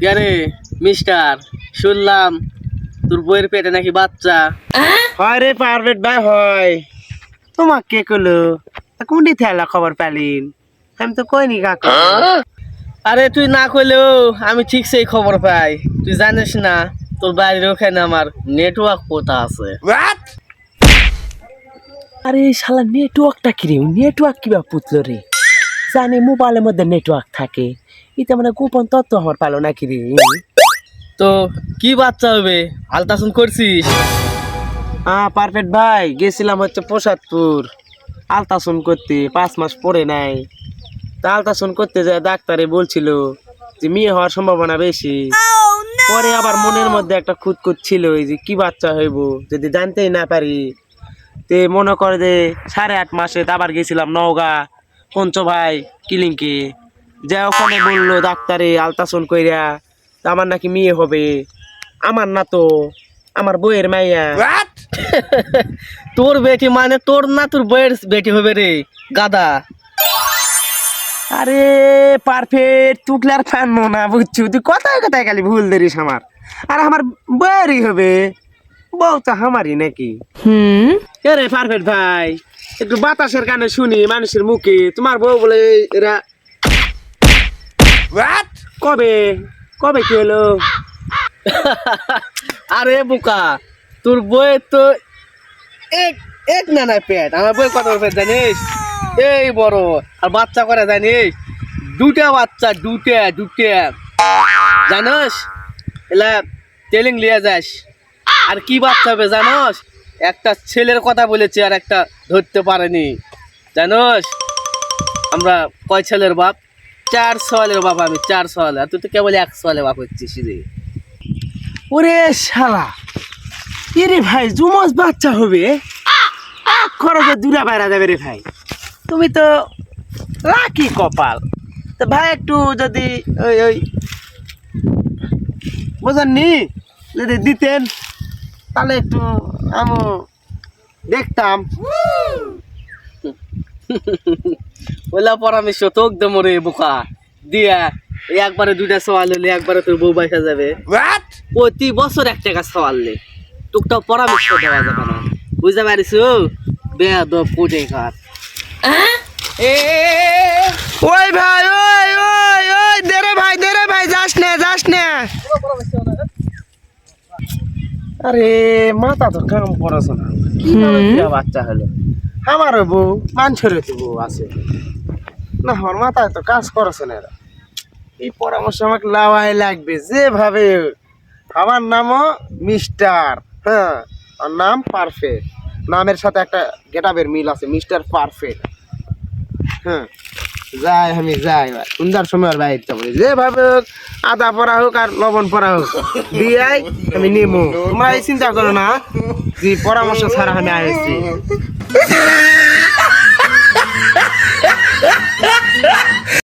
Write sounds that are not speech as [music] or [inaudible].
কেরে মিস্টার শুনলাম তোর বইয়ের পেটে নাকি বাচ্চা। হয় রে পারবেট ভাই হয়। তোমাক কে কলো কোনটি থেলা খবর পেলিন আমি তো কইনি কাকা। আরে তুই না কইলেও আমি ঠিক সেই খবর পাই। তুই জানিস না তোর বাড়ির ওখানে আমার নেটওয়ার্ক কোথা আছে। আরে শালা নেটওয়ার্কটা কি রে? নেটওয়ার্ক কিবা পুতলো রে। জানি মোবাইলের মধ্যে নেটওয়ার্ক থাকে। এটা মানে গোপন তত্ত্ব আমার পালো নাকি রে? তো কি বাচ্চা হবে? আলট্রাসাউন্ড করছিস? হ্যাঁ পারফেক্ট ভাই গেছিলাম হচ্ছে প্রসাদপুর। আলট্রাসাউন্ড করতে পাঁচ মাস পরে নাই। তা আলট্রাসাউন্ড করতে যায় ডাক্তারে বলছিল যে মেয়ে হওয়ার সম্ভাবনা বেশি। পরে আবার মনের মধ্যে একটা খুঁতখুত ছিল এই যে কি বাচ্চা হইব যদি জানতেই না পারি। তে মনে করে যে সাড়ে আট মাসে আবার গেছিলাম নওগাঁ পঞ্চ ভাই কিলিংকে। যা ওখানে বলল ডাক্তারে আলট্রাসাউন্ড কইরা আমার নাকি মেয়ে হবে। আমার না তো আমার বইয়ের মাইয়া। [laughs] তোর বেটি মানে তোর না তোর বইয়ের বেটি হবে রে গাদা। আরে পারফেক্ট তুকলে আর ফানবো না বুঝছ? তুই কথায় কথায় খালি ভুল ধরিস আমার। আর আমার বইয়েরই হবে। বউ তো আমারই নাকি? হুম। রে পারফেক্ট ভাই একটু বাতাসের কানে শুনি মানুষের মুখে। তোমার বউ বলে এরা কবে? কবে কি হলো? [laughs] আরে বোকা তোর বইয়ের তো এক এক না না পেট। আমার বইয়ের কত পেট জানিস? এই বড় আর বাচ্চা করে জানিস? দুটা বাচ্চা দুটা দুটা জানোস? এলা টেলিং লিয়ে যাস। আর কি বাচ্চা হবে জানোস? একটা ছেলের কথা বলেছি আর একটা ধরতে পারেনি। জানস? আমরা কয় ছেলের বাপ? চার সওয়ালের বাপ আমি চার সওয়াল। আর তুই তো কেবল এক সওয়ালে বাপ হচ্ছিস রে। ওরে শালা। এরে ভাই জুমস বাচ্চা হবে? এক খরচে দূরা বাইরা যাবে রে ভাই। তুমি তো লাকি কপাল। তো ভাই একটু যদি ওই ওই বোঝেননি? যদি দিতেন তাহলে একটু আমি দেখতাম। [laughs] ওলা পরামর্শ তোক দে মরে বোকা। দিয়া একবারে দুইটা সওয়াল হলে একবারে তোর বউ বাইসা যাবে। প্রতি বছর এক টাকা সওয়াল লে টুকটা পরামর্শ দেওয়া যাবে না। বুঝতে পারিস বেয়াদ কোটে কার ওই ভাই ওই ওই ওই দেরে ভাই দেরে ভাই যাস না যাস না। আরে মাথা তো কাম করেছে না। কি বাচ্চা হলো? আমারও বউ, মানুষেরও তো বউ আছে। না, আমার মাথায় তো কাজ করেছে না এরা। এই পরামর্শ আমাকে লাওয়াই লাগবে, যেভাবে আমার নামও মিস্টার হ্যাঁ আর নাম পারফেক্ট। নামের সাথে একটা গেটাবের মিল আছে, মিস্টার পারফেক্ট। হ্যাঁ যাই আমি যাই ভাই সন্ধ্যার সময় আর বাইরে যাব যেভাবে হোক, আদা পরা হোক আর লবণ পরা হোক, দিয়াই আমি নেব তোমরা এই চিন্তা করো না যে পরামর্শ ছাড়া আমি আসছি Ha ha ha!